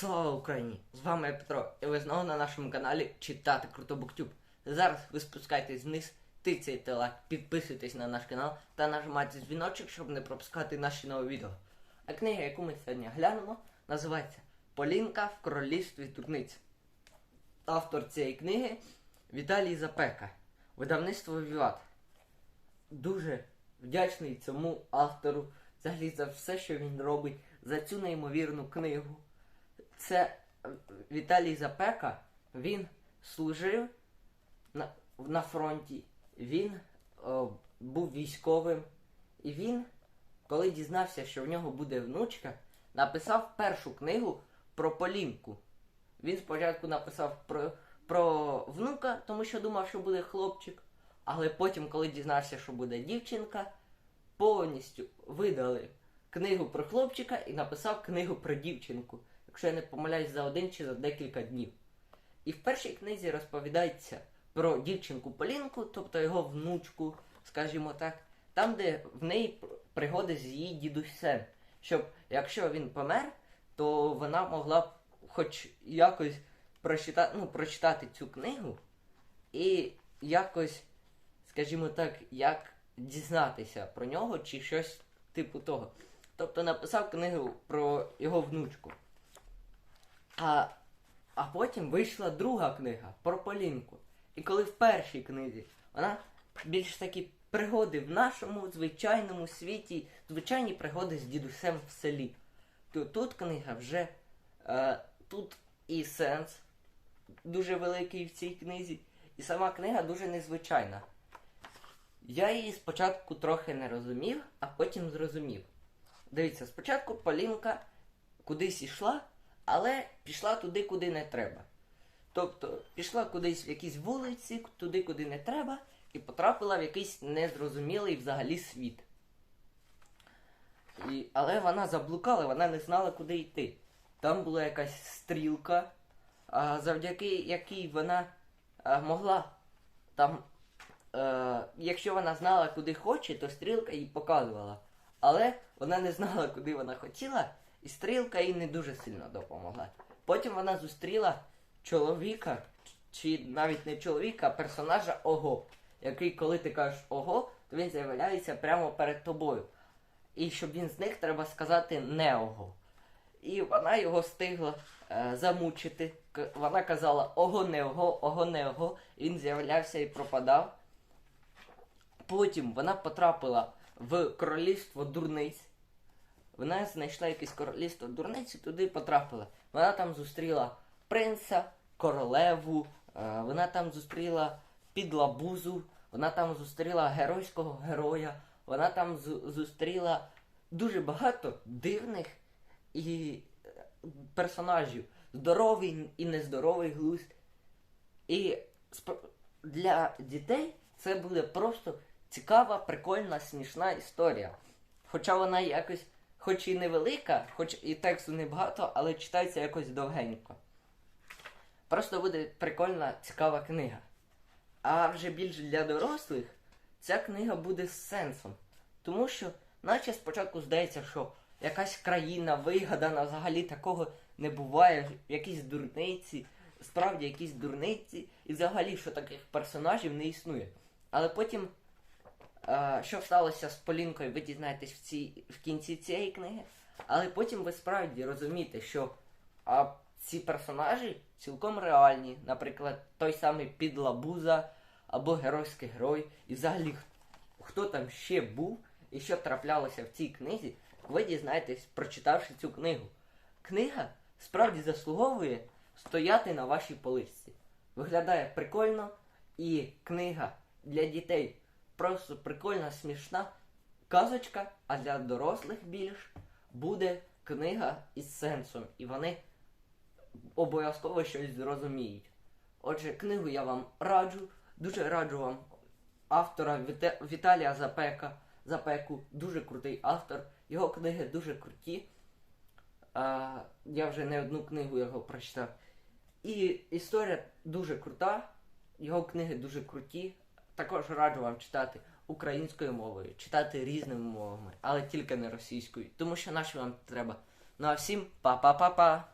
Слава Україні! З вами я Петро, і ви знову на нашому каналі Читати Круто Буктюб. Зараз ви спускайтесь вниз, тицяйте лайк, підписуйтесь на наш канал та нажимайте дзвіночок, щоб не пропускати наші нові відео. А книга, яку ми сьогодні глянемо, називається Полінка в королівстві турниць. Автор цієї книги Віталій Запека, видавництво Віват. Дуже вдячний цьому автору взагалі за все, що він робить, за цю неймовірну книгу. Це е, Віталій Запека, він служив на, на фронті, він о, був військовим, і він, коли дізнався, що в нього буде внучка, написав першу книгу про Полінку. Він спочатку написав про, про внука, тому що думав, що буде хлопчик, але потім, коли дізнався, що буде дівчинка, повністю видали книгу про хлопчика і написав книгу про дівчинку, якщо я не помиляюсь, за один чи за декілька днів. І в першій книзі розповідається про дівчинку Полінку, тобто його внучку, скажімо так, там, де в неї пригоди з її дідусем. Щоб якщо він помер, то вона могла б хоч якось прочитати, ну, прочитати цю книгу і якось, скажімо так, як дізнатися про нього чи щось типу того. Тобто написав книгу про його внучку. А, а потім вийшла друга книга про Полінку. І коли в першій книзі вона більш такі пригоди в нашому звичайному світі, звичайні пригоди з дідусем в селі, то тут книга вже е, тут і сенс дуже великий в цій книзі, і сама книга дуже незвичайна. Я її спочатку трохи не розумів, а потім зрозумів. Дивіться, спочатку Полінка кудись йшла, але пішла туди, куди не треба. Тобто пішла кудись в якісь вулиці, туди, куди не треба, і потрапила в якийсь незрозумілий взагалі світ. І, але вона заблукала, вона не знала, куди йти. Там була якась стрілка, а, завдяки якій вона а, могла там. Е, якщо вона знала, куди хоче, то стрілка їй показувала. Але вона не знала, куди вона хотіла, і стрілка їй не дуже сильно допомогла. Потім вона зустріла чоловіка, чи навіть не чоловіка, а персонажа Ого, який, коли ти кажеш Ого, то він з'являється прямо перед тобою. І щоб він зник, треба сказати не Ого. І вона його встигла е, замучити. Вона казала Ого, не ого, ого, не ого. І він з'являвся і пропадав. Потім вона потрапила в королівство дурниць. Вона знайшла якесь королівство дурниць і туди потрапила. Вона там зустріла принца, королеву, е, вона там зустріла підлабузу, вона там зустріла геройського героя, вона там зустріла дуже багато дивних і е, персонажів. Здоровий і нездоровий глузд. І для дітей це буде просто цікава, прикольна, смішна історія. Хоча вона якось, хоч і невелика, хоч і тексту небагато, але читається якось довгенько. Просто буде прикольна, цікава книга. А вже більш для дорослих ця книга буде з сенсом. Тому що, наче спочатку здається, що якась країна вигадана, взагалі такого не буває, якісь дурниці, справді якісь дурниці, і взагалі, що таких персонажів не існує. Але потім, що сталося з Полінкою, ви дізнаєтесь в, цій, в кінці цієї книги. Але потім ви справді розумієте, що а, ці персонажі цілком реальні. Наприклад, той самий Підлабуза або геройський герой. І взагалі, хто там ще був і що траплялося в цій книзі, ви дізнаєтесь, прочитавши цю книгу. Книга справді заслуговує стояти на вашій поличці. Виглядає прикольно, і книга для дітей просто прикольна, смішна казочка, а для дорослих більш буде книга із сенсом, і вони обов'язково щось зрозуміють. Отже, книгу я вам раджу, дуже раджу вам автора Віте- Віталія Запека. Запеку, дуже крутий автор. Його книги дуже круті. А, я вже не одну книгу його прочитав. І історія дуже крута, його книги дуже круті. Також раджу вам читати українською мовою, читати різними мовами, але тільки не російською, тому що наші вам треба. Ну а всім па-па-па-па!